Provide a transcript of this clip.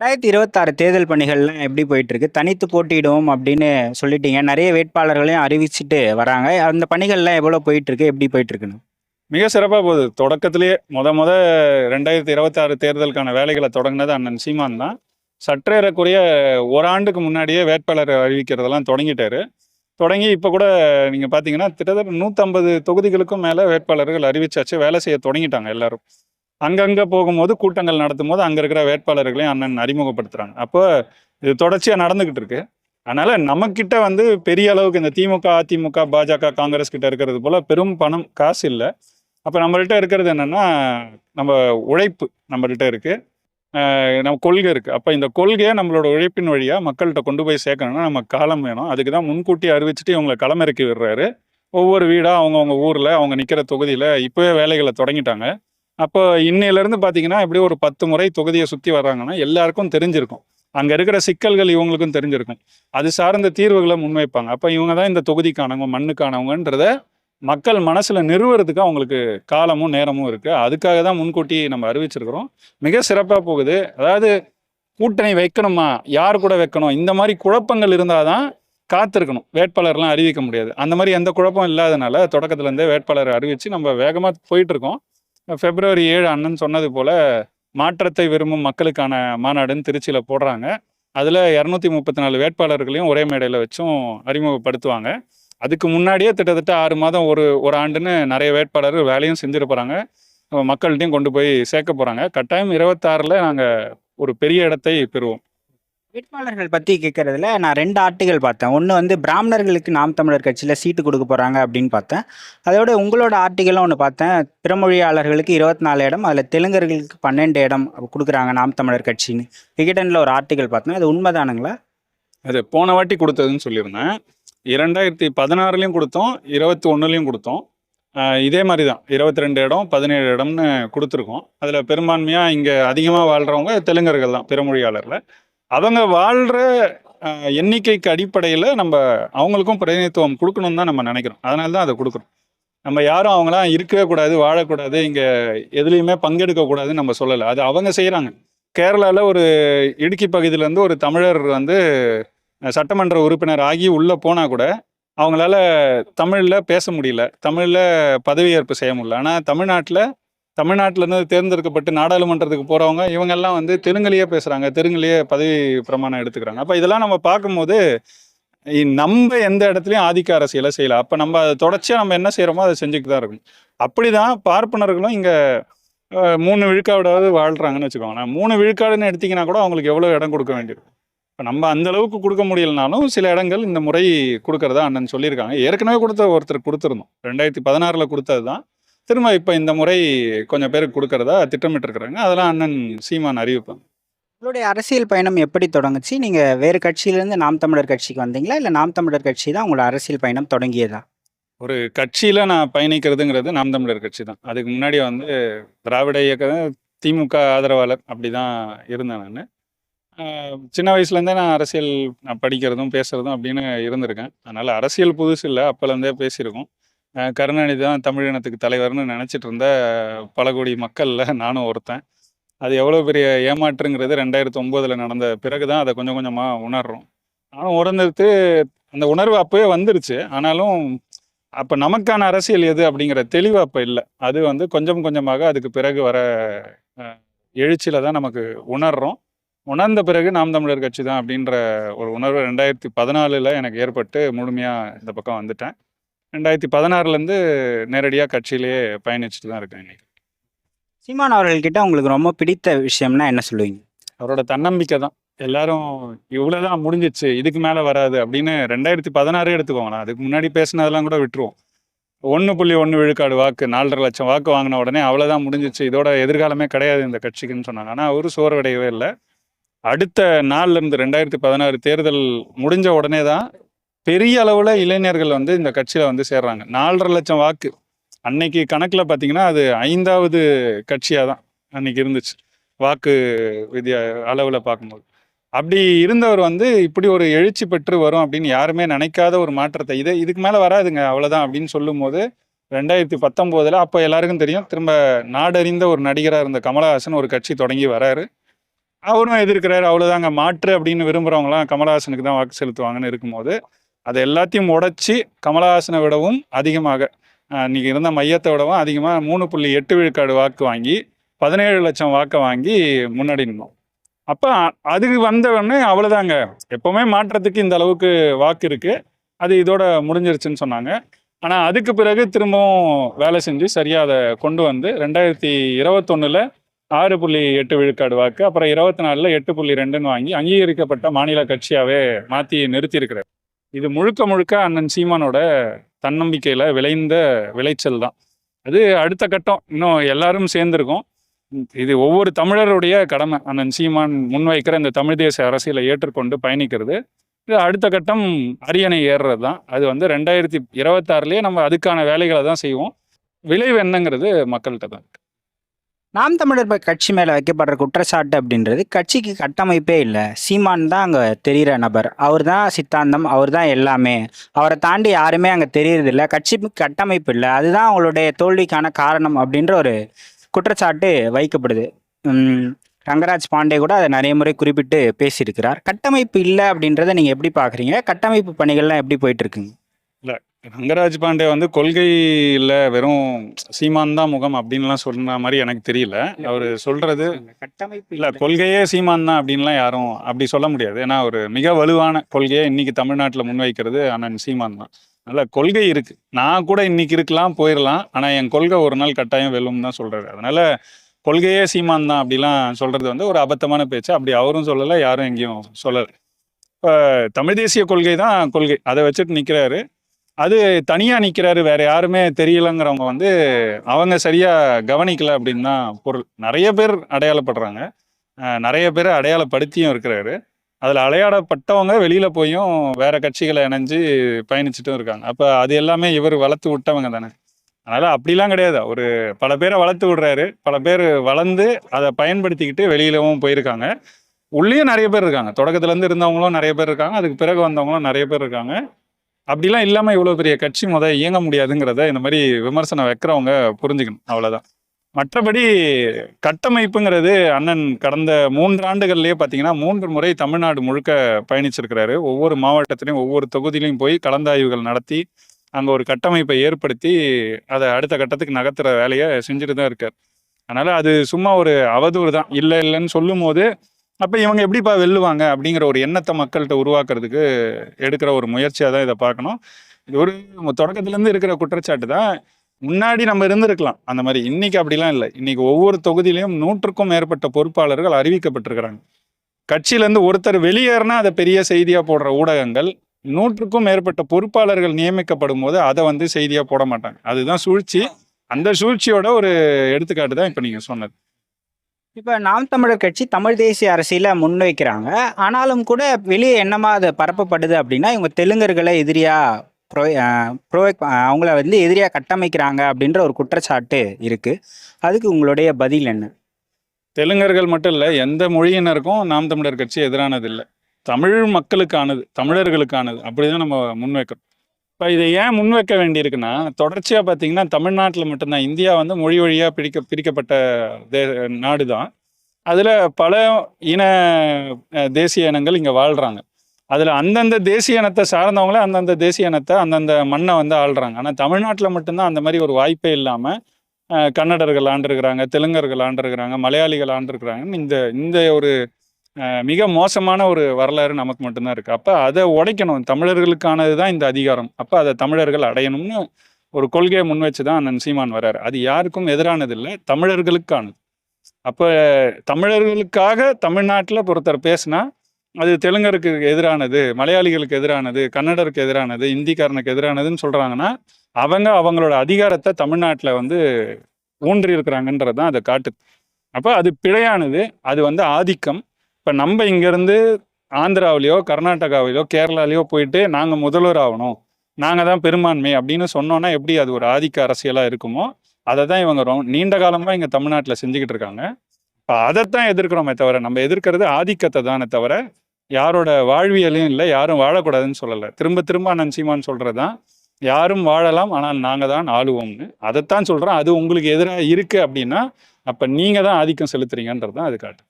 ரெண்டாயிரத்தி இருபத்தாறு தேர்தல் பணிகள்லாம் எப்படி போயிட்டு இருக்கு? தனித்து போட்டியிடுவோம் அப்படின்னு சொல்லிட்டீங்க. நிறைய வேட்பாளர்களையும் அறிவிச்சுட்டு வராங்க. அந்த பணிகள்லாம் எவ்வளோ போயிட்டு இருக்கு? எப்படி போயிட்டு இருக்குன்னு? மிக சிறப்பாக போகுது. தொடக்கத்திலேயே முத முத ரெண்டாயிரத்தி இருபத்தாறு தேர்தலுக்கான வேலைகளை தொடங்கினது அண்ணன் சீமான் தான். சற்றேறக்குறைய ஒரு ஆண்டுக்கு முன்னாடியே வேட்பாளர் அறிவிக்கிறதெல்லாம் தொடங்கிட்டாரு. தொடங்கி இப்போ கூட நீங்கள் பார்த்தீங்கன்னா, கிட்டத்தட்ட 150 தொகுதிகளுக்கும் மேலே வேட்பாளர்கள் அறிவிச்சாச்சு. வேலை செய்ய தொடங்கிட்டாங்க எல்லாரும். அங்கங்கே போகும்போது கூட்டங்கள் நடத்தும் போது அங்கே இருக்கிற வேட்பாளர்களையும் அண்ணன் அறிமுகப்படுத்துகிறாங்க அப்போ இது தொடர்ச்சியாக நடந்துக்கிட்டு இருக்கு. அதனால் நம்மக்கிட்ட வந்து பெரிய அளவுக்கு இந்த திமுக, அதிமுக, பாஜக, காங்கிரஸ் கிட்ட இருக்கிறது போல் பெரும் பணம், காசு இல்லை அப்போ நம்மள்கிட்ட இருக்கிறது என்னென்னா நம்ம உழைப்பு நம்மள்கிட்ட இருக்குது நம்ம கொள்கை இருக்குது அப்போ இந்த கொள்கையை நம்மளோட உழைப்பின் வழியாக மக்கள்கிட்ட கொண்டு போய் சேர்க்கணும்னா, நம்ம காலம் வேணும். அதுக்கு தான் முன்கூட்டி அறிவிச்சுட்டு இவங்கள களமிறக்கி விடுறாரு. ஒவ்வொரு வீடாக அவங்கவுங்க ஊரில் அவங்க நிற்கிற தொகுதியில் இப்போவே வேலைகளை தொடங்கிட்டாங்க. அப்போ இன்னையிலேருந்து பார்த்தீங்கன்னா, எப்படியும் ஒரு 10 முறை தொகுதியை சுற்றி வர்றாங்கன்னா, எல்லாருக்கும் தெரிஞ்சிருக்கும். அங்கே இருக்கிற சிக்கல்கள் இவங்களுக்கும் தெரிஞ்சிருக்கும். அது சார்ந்த தீர்வுகளை முன்வைப்பாங்க. அப்போ இவங்க தான் இந்த தொகுதிக்கானவங்க, மண்ணுக்கானவங்கன்றத மக்கள் மனசில் நிறுவறதுக்கு அவங்களுக்கு காலமும், நேரமும் இருக்குது அதுக்காக தான் முன்கூட்டி நம்ம அறிவிச்சிருக்கிறோம். மிக சிறப்பாக போகுது. அதாவது கூட்டணி வைக்கணுமா? யார் கூட வைக்கணும்? இந்த மாதிரி குழப்பங்கள் இருந்தால் தான் காத்திருக்கணும். வேட்பாளர்லாம் அறிவிக்க முடியாது. அந்த மாதிரி எந்த குழப்பம் இல்லாதனால தொடக்கத்துலேருந்தே வேட்பாளரை வேட்பாளர் அறிவிச்சு நம்ம வேகமாக போயிட்டுருக்கோம் ஃபெப்ரவரி பிப்ரவரி 7 அண்ணன் சொன்னது போல் மாற்றத்தை விரும்பும் மக்களுக்கான மாநாடுன்னு திருச்சியில் போடுறாங்க. அதில் இரநூத்தி முப்பத்தி நாலு வேட்பாளர்களையும் ஒரே மேடையில் வச்சும் அறிமுகப்படுத்துவாங்க. அதுக்கு முன்னாடியே கிட்டத்தட்ட ஆறு மாதம், ஒரு ஒரு ஆண்டுன்னு நிறைய வேட்பாளர்கள் வேலையும் செஞ்சுட்டு போகிறாங்க மக்கள்ட்டயும் கொண்டு போய் சேர்க்க போகிறாங்க கட்டாயம் இருபத்தாறில் நாங்கள் ஒரு பெரிய இடத்தை பெறுவோம். வேட்பாளர்கள் பத்தி கேட்கறதுல நான் ரெண்டு ஆர்டிகள் பார்த்தேன். ஒன்று வந்து பிராமணர்களுக்கு நாம் தமிழர் கட்சியில் சீட்டு கொடுக்க போறாங்க அப்படின்னு பார்த்தேன். அதோட உங்களோட ஆர்டிகளும் ஒன்று பார்த்தேன். பிறமொழியாளர்களுக்கு 24 இடம், அதில் தெலுங்கர்களுக்கு 12 இடம் கொடுக்குறாங்க நாம் தமிழர் கட்சின்னு. விகடனில் ஒரு ஆர்டிகள் பார்த்தேன். அது உண்மைதானுங்களா? அது போன வாட்டி கொடுத்ததுன்னு சொல்லியிருந்தேன். இரண்டாயிரத்தி பதினாறுலேயும் கொடுத்தோம் இருபத்தி ஒன்றுலேயும் கொடுத்தோம் இதே மாதிரி தான் 22 இடம், 17 இடம்னு கொடுத்துருக்கோம் அதில் பெரும்பான்மையாக இங்கே அதிகமாக வாழ்கிறவங்க தெலுங்கர்கள் தான், பிறமொழியாளரில் அவங்க வாழ்கிற எண்ணிக்கைக்கு அடிப்படையில் நம்ம அவங்களுக்கும் பிரதிநிதித்துவம் குடுக்கணும்னு தான் நம்ம நினைக்கிறோம் அதனால தான் அதை கொடுக்குறோம் நம்ம யாரும் அவங்களாம் இருக்கவே கூடாது, வாழக்கூடாது, இங்கே எதுலேயுமே பங்கெடுக்கக்கூடாதுன்னு நம்ம சொல்லலை அது அவங்க செய்கிறாங்க கேரளாவில் ஒரு இடுக்கி பகுதியிலேருந்து ஒரு தமிழர் வந்து சட்டமன்ற உறுப்பினர் ஆகி உள்ளே போனால் கூட, அவங்களால தமிழில் பேச முடியல. தமிழில் பதவியேற்பு செய்ய முடியல. ஆனால் தமிழ்நாட்டில் தமிழ்நாட்டிலேருந்து தேர்ந்தெடுக்கப்பட்டு நாடாளுமன்றத்துக்கு போகிறவங்க இவங்கெல்லாம் வந்து தெலுங்குலேயே பேசுகிறாங்க தெலுங்குலேயே பதவி பிரமாணம் எடுத்துக்கிறாங்க. அப்போ இதெல்லாம் நம்ம பார்க்கும்போது, நம்ம எந்த இடத்துலையும் ஆதிக்க அரசியலை செய்யலாம் அப்போ நம்ம அதை தொடர்ச்சியாக நம்ம என்ன செய்கிறோமோ அதை செஞ்சுக்கிட்டு தான் இருக்கணும். அப்படிதான் பார்ப்பனர்களும் இங்கே மூணு 3 விழுக்காடாவது வாழ்றாங்கன்னு வச்சுக்கோங்களேன். மூணு விழுக்காடுன்னு எடுத்திங்கன்னா கூட அவங்களுக்கு எவ்வளோ இடம் கொடுக்க வேண்டியது இப்போ நம்ம அந்த அளவுக்கு குடுக்க முடியலனாலும், சில இடங்கள் இந்த முறை கொடுக்கறதா அண்ணன் சொல்லியிருக்காங்க. ஏற்கனவே கொடுத்த ஒருத்தர் கொடுத்துருந்தோம் ரெண்டாயிரத்தி பதினாறில் கொடுத்தது தான். திரும்ப இப்ப இந்த முறை கொஞ்சம் பேருக்கு குடுக்கிறதா திட்டமிட்டிருக்கிறாங்க. அதெல்லாம் அண்ணன் சீமான் அறிவிப்பாங்க. உங்களுடைய அரசியல் பயணம் எப்படி தொடங்குச்சு? நீங்க வேறு கட்சியிலேருந்து நாம் தமிழர் கட்சிக்கு வந்தீங்களா? இல்ல நாம் தமிழர் கட்சி தான் உங்களோட அரசியல் பயணம் தொடங்கியதா? ஒரு கட்சியில நான் பயணிக்கிறதுங்கிறது நாம் தமிழர் கட்சி தான். அதுக்கு முன்னாடி வந்து திராவிட இயக்க திமுக ஆதரவாளர் அப்படிதான் இருந்தேன் நானு. சின்ன வயசுலேருந்தே நான் அரசியல் படிக்கிறதும், பேசுறதும் அப்படின்னு இருந்திருக்கேன். அதனால அரசியல் புதுசு இல்ல. அப்பலேருந்தே பேசியிருக்கோம். கருணாநிதி தான் தமிழினத்துக்கு தலைவர்னு நினச்சிட்டு இருந்த பல கோடி மக்களில் நானும் ஒருத்தன். அது எவ்வளோ பெரிய ஏமாற்றுங்கிறது 2009ல நடந்த பிறகு தான் அதை கொஞ்சம் கொஞ்சமாக உணர்றோம். நானும் உணர்ந்துட்டு அந்த உணர்வு அப்போயே வந்துருச்சு. ஆனாலும் அப்போ நமக்கான அரசியல் எது அப்படிங்கிற தெளிவு அப்போ இல்லை அது வந்து கொஞ்சம் கொஞ்சமாக அதுக்கு பிறகு வர எழுச்சியில் தான் நமக்கு உணர்றோம். உணர்ந்த பிறகு நாம் தமிழர் கட்சி தான் அப்படின்ற ஒரு உணர்வு 2014ல எனக்கு ஏற்பட்டு முழுமையாக இந்த பக்கம் வந்துட்டேன். 2016லேருந்து நேரடியா கட்சியிலேயே பயணிச்சுட்டு தான் இருக்கேன் இன்னைக்கு. சீமான் அவர்கள்கிட்ட உங்களுக்கு ரொம்ப பிடித்த விஷயம்னா என்ன சொல்லுவீங்க? அவரோட தன்னம்பிக்கை தான். எல்லாரும் இவ்வளோதான் முடிஞ்சிருச்சு. இதுக்கு மேல வராது அப்படின்னு 2016 எடுத்துக்கோங்களேன். அதுக்கு முன்னாடி பேசினதெல்லாம் கூட விட்டுருவோம். 1.1 விழுக்காடு வாக்கு 4,50,000 லட்சம் வாக்கு வாங்கின உடனே அவ்வளோதான் முடிஞ்சிருச்சு. இதோட எதிர்காலமே கிடையாது இந்த கட்சிக்குன்னு சொன்னாங்க. ஆனா அவரு சோர்வடையவே இல்ல. அடுத்த நாள்ல இருந்து 2016 தேர்தல் முடிஞ்ச உடனே தான் பெரிய அளவில் இளைஞர்கள் வந்து இந்த கட்சியில் வந்து சேர்றாங்க. நாலரை லட்சம் வாக்கு. அன்னைக்கு கணக்கில் பார்த்தீங்கன்னா, அது ஐந்தாவது கட்சியாக தான் அன்னைக்கு இருந்துச்சு. வாக்கு வித்தியா அளவில் பார்க்கும்போது. அப்படி இருந்தவர் வந்து இப்படி ஒரு எழுச்சி பெற்று வரும் அப்படின்னு யாருமே நினைக்காத ஒரு மாற்றத்தை இது இதுக்கு மேலே வராதுங்க அவ்வளோதான் அப்படின்னு சொல்லும்போது ரெண்டாயிரத்தி பத்தொம்போதில் அப்போ எல்லாருக்கும் தெரியும். திரும்ப நாடறிந்த ஒரு நடிகராக இருந்த கமலஹாசன் ஒரு கட்சி தொடங்கி வராரு. அவரும் எதிர்க்கிறாரு அவ்வளோதாங்க மாற்று அப்படின்னு விரும்புகிறவங்களாம் கமலஹாசனுக்கு தான் வாக்கு செலுத்துவாங்கன்னு இருக்கும்போது அதை எல்லாத்தையும் உடைச்சி கமலஹாசனை விடவும் அதிகமாக இன்றைக்கி இருந்த மையத்தை விடவும் அதிகமாக மூணு புள்ளி எட்டு விழுக்காடு வாக்கு வாங்கி பதினேழு லட்சம் வாக்கை வாங்கி முன்னாடி நின்னோம். அப்போ அதுக்கு வந்தவொடனே அவ்வளோதாங்க எப்போவுமே மாற்றத்துக்கு இந்த அளவுக்கு வாக்கு இருக்குது அது இதோட முடிஞ்சிருச்சுன்னு சொன்னாங்க. ஆனால் அதுக்கு பிறகு திரும்பவும் வேலை செஞ்சு சரியாக அதை கொண்டு வந்து ரெண்டாயிரத்தி இருபத்தொன்னுல ஆறு புள்ளி எட்டு விழுக்காடு வாக்கு அப்புறம் இருபத்தி நாலில் எட்டு புள்ளி ரெண்டுன்னு வாங்கி அங்கீகரிக்கப்பட்ட மாநில கட்சியாகவே மாற்றி நிறுத்தியிருக்கிறார். இது முழுக்க முழுக்க அண்ணன் சீமானோட தன்னம்பிக்கையில் விளைந்த விளைச்சல் தான். அது அடுத்த கட்டம். இன்னும் எல்லாரும் சேர்ந்துருக்கோம். இது ஒவ்வொரு தமிழருடைய கடமை. அண்ணன் சீமான் முன்வைக்கிற இந்த தமிழ் தேச அரசியலை ஏற்றுக்கொண்டு பயணிக்கிறது. இது அடுத்த கட்டம் அரியணை ஏறுறது தான். அது வந்து ரெண்டாயிரத்தி இருபத்தாறுலேயே நம்ம அதுக்கான வேலைகளை தான் செய்வோம். விளைவு என்னங்கிறது மக்கள்கிட்ட தான் இருக்குது நாம் தமிழர் கட்சி மேலே வைக்கப்படுற குற்றச்சாட்டு அப்படின்றது கட்சிக்கு கட்டமைப்பே இல்லை. சீமான் தான் அங்கே தெரிகிற நபர். அவர் தான் சித்தாந்தம் அவர் தான் எல்லாமே. அவரை தாண்டி யாருமே அங்கே தெரியறதில்ல கட்சிக்கு கட்டமைப்பு இல்லை. அதுதான் அவங்களுடைய தோல்விக்கான காரணம் அப்படின்ற ஒரு குற்றச்சாட்டு வைக்கப்படுது. ரங்கராஜ் பாண்டே கூட அதை நிறைய முறை குறிப்பிட்டு பேசியிருக்கிறார். கட்டமைப்பு இல்லை அப்படின்றத நீங்கள் எப்படி பார்க்குறீங்க கட்டமைப்பு பணிகள்லாம் எப்படி போயிட்டு இருக்குங்க? ரங்கராஜ் பாண்டே வந்து கொள்கையில் வெறும் சீமான் தான் முகம் அப்படின்லாம் சொன்ன மாதிரி எனக்கு தெரியல. அவர் சொல்றது கட்டமைப்பு இல்ல கொள்கையே சீமான் தான் அப்படின்லாம் யாரும் அப்படி சொல்ல முடியாது. ஏன்னா ஒரு மிக வலுவான கொள்கையை இன்னைக்கு தமிழ்நாட்டில் முன்வைக்கிறது அண்ணன் சீமான் தான். நல்ல கொள்கை இருக்கு. நான் கூட இன்னைக்கு இருக்கலாம் போயிடலாம் ஆனா என் கொள்கை ஒரு நாள் கட்டாயம் வெல்லும் தான் சொல்றாரு. அதனால கொள்கையே சீமான் தான் அப்படிலாம் சொல்றது வந்து ஒரு அபத்தமான பேச்சு. அப்படி அவரும் சொல்லலை யாரும் எங்கேயும் சொல்லலை. இப்போ தமிழ் தேசிய கொள்கை தான் கொள்கை. அதை வச்சுட்டு நிற்கிறாரு அது தனியாக நிற்கிறாரு வேற யாருமே தெரியலங்கிறவங்க வந்து அவங்க சரியாக கவனிக்கல அப்படின்னு தான் பொருள். நிறைய பேர் அடையாளப்படுறாங்க. நிறைய பேர் அடையாளப்படுத்தியும் இருக்கிறாரு. அதில் அடையாளப்பட்டவங்க வெளியில் போயும் வேற கட்சிகளை இணைஞ்சு பயணிச்சுட்டும் இருக்காங்க. அப்போ அது எல்லாமே இவர் வளர்த்து விட்டவங்க தானே. அதனால் அப்படிலாம் கிடையாது. ஒரு பல பேரை வளர்த்து விடுறாரு. பல பேர் வளர்ந்து அதை பயன்படுத்திக்கிட்டு வெளியிலவும் போயிருக்காங்க. உள்ளேயும் நிறைய பேர் இருக்காங்க. தொடக்கத்துலேருந்து இருந்தவங்களும் நிறைய பேர் இருக்காங்க. அதுக்கு பிறகு வந்தவங்களும் நிறைய பேர் இருக்காங்க. அப்படிலாம் இல்லாமல் இவ்வளோ பெரிய கட்சி முத இயங்க முடியாதுங்கிறத இந்த மாதிரி விமர்சனம் வைக்கிறவங்க புரிஞ்சுக்கணும் அவ்வளோதான் மற்றபடி கட்டமைப்புங்கிறது அண்ணன் கடந்த மூன்றாண்டுகள்லேயே பார்த்தீங்கன்னா மூன்று முறை தமிழ்நாடு முழுக்க பயணிச்சிருக்கிறாரு. ஒவ்வொரு மாவட்டத்திலையும் ஒவ்வொரு தொகுதியிலையும் போய் கலந்தாய்வுகள் நடத்தி அங்கே ஒரு கட்டமைப்பை ஏற்படுத்தி அதை அடுத்த கட்டத்துக்கு நகர்த்துற வேலையை செஞ்சுட்டு தான் இருக்கார். அதனால் அது சும்மா ஒரு அவதூறு தான். இல்லை இல்லைன்னு சொல்லும் போது அப்போ இவங்க எப்படிப்பா வெல்லுவாங்க அப்படிங்கிற ஒரு எண்ணத்தை மக்கள்கிட்ட உருவாக்குறதுக்கு எடுக்கிற ஒரு முயற்சியாக தான் இதை பார்க்கணும். இது ஒரு தொடக்கத்துலேருந்து இருக்கிற குற்றச்சாட்டு தான். முன்னாடி நம்ம இருந்திருக்கலாம். அந்த மாதிரி இன்னைக்கு அப்படிலாம் இல்லை. இன்னைக்கு ஒவ்வொரு தொகுதியிலையும் நூற்றுக்கும் மேற்பட்ட பொறுப்பாளர்கள் அறிவிக்கப்பட்டிருக்கிறாங்க. கட்சியிலேருந்து ஒருத்தர் வெளியேறினா அதை பெரிய செய்தியாக போடுற ஊடகங்கள் நூற்றுக்கும் மேற்பட்ட பொறுப்பாளர்கள் நியமிக்கப்படும் போது அதை வந்து செய்தியாக போட மாட்டாங்க. அதுதான் சூழ்ச்சி. அந்த சூழ்ச்சியோட ஒரு எடுத்துக்காட்டு தான் இப்போ நீங்கள் சொன்னது. இப்போ நாம் தமிழர் கட்சி தமிழ் தேசிய அரசியல முன்வைக்கிறாங்க. ஆனாலும் கூட வெளியே என்னமா அது பரப்பப்படுது அப்படின்னா இவங்க தெலுங்கர்களை எதிரியா ப்ரோ ப்ரோவைக் அவங்கள வந்து எதிரியா கட்டமைக்கிறாங்க அப்படின்ற ஒரு குற்றச்சாட்டு இருக்கு. அதுக்கு உங்களுடைய பதில் என்ன? தெலுங்கர்கள் மட்டும் இல்லை எந்த மொழியினருக்கும் நாம் தமிழர் கட்சி எதிரானது இல்லை. தமிழ் மக்களுக்கானது தமிழர்களுக்கானது அப்படிதான் நம்ம முன்வைக்கிறோம். இப்போ இதை ஏன் முன்வைக்க வேண்டியிருக்குன்னா தொடர்ச்சியாக பார்த்தீங்கன்னா தமிழ்நாட்டில் மட்டும்தான். இந்தியா வந்து மொழி வழியாக பிரிக்க பிரிக்கப்பட்ட தே நாடு தான் அதில் பல இன தேசிய இனங்கள் இங்கே வாழ்கிறாங்க அதில் அந்தந்த தேசிய இனத்தை சார்ந்தவங்களே அந்தந்த தேசிய இனத்தை அந்தந்த மண்ணை வந்து ஆள்றாங்க. ஆனால் தமிழ்நாட்டில் மட்டும்தான் அந்த மாதிரி ஒரு வாய்ப்பே இல்லாமல் கன்னடர்கள் ஆண்டிருக்கிறாங்க தெலுங்கர்கள் ஆண்டிருக்கிறாங்க மலையாளிகள் ஆண்டிருக்கிறாங்கன்னு இந்த இந்த ஒரு மிக மோசமான ஒரு வரலாறு நமக்கு மட்டும்தான் இருக்கு. அப்போ அதை உடைக்கணும். தமிழர்களுக்கானது தான் இந்த அதிகாரம். அப்போ அதை தமிழர்கள் அடையணும்னு ஒரு கொள்கையை முன் வச்சு தான் அண்ணன் சீமான் வர்றாரு. அது யாருக்கும் எதிரானது இல்லை தமிழர்களுக்கானது. அப்போ தமிழர்களுக்காக தமிழ்நாட்டில் ஒருத்தர் பேசினா அது தெலுங்கருக்கு எதிரானது மலையாளிகளுக்கு எதிரானது கன்னடருக்கு எதிரானது இந்திக்காரனுக்கு எதிரானதுன்னு சொல்கிறாங்கன்னா அவங்க அவங்களோட அதிகாரத்தை தமிழ்நாட்டில் வந்து ஊன்றி இருக்கிறாங்கன்றது தான் அதை காட்டுது. அப்போ அது பிழையானது அது வந்து ஆதிக்கம். இப்போ நம்ம இங்கேருந்து ஆந்திராவிலையோ கர்நாடகாவிலையோ கேரளாலையோ போயிட்டு நாங்கள் முதல்வர் ஆகணும். நாங்கள் தான் பெரும்பான்மை அப்படின்னு சொன்னோன்னா எப்படி அது ஒரு ஆதிக்க அரசியலாக இருக்குமோ அதை தான் இவங்க ரொம்ப நீண்ட காலமாக இங்கே தமிழ்நாட்டில் செஞ்சுக்கிட்டு இருக்காங்க. இப்போ அதைத்தான் எதிர்க்கிறோமே தவிர நம்ம எதிர்க்கிறது ஆதிக்கத்தை தானே தவிர யாரோட வாழ்வியலையும் இல்லை யாரும் வாழக்கூடாதுன்னு சொல்லலை. திரும்ப திரும்ப அண்ணன் சீமான் சொல்கிறது தான் யாரும் வாழலாம் ஆனால் நாங்கள் தான் ஆளுவோம்னு. அதைத்தான் சொல்கிறோம் அது உங்களுக்கு எதிராக இருக்குது அப்படின்னா அப்போ நீங்கள் தான் ஆதிக்கம் செலுத்துறீங்கன்றது தான் அது காட்டு.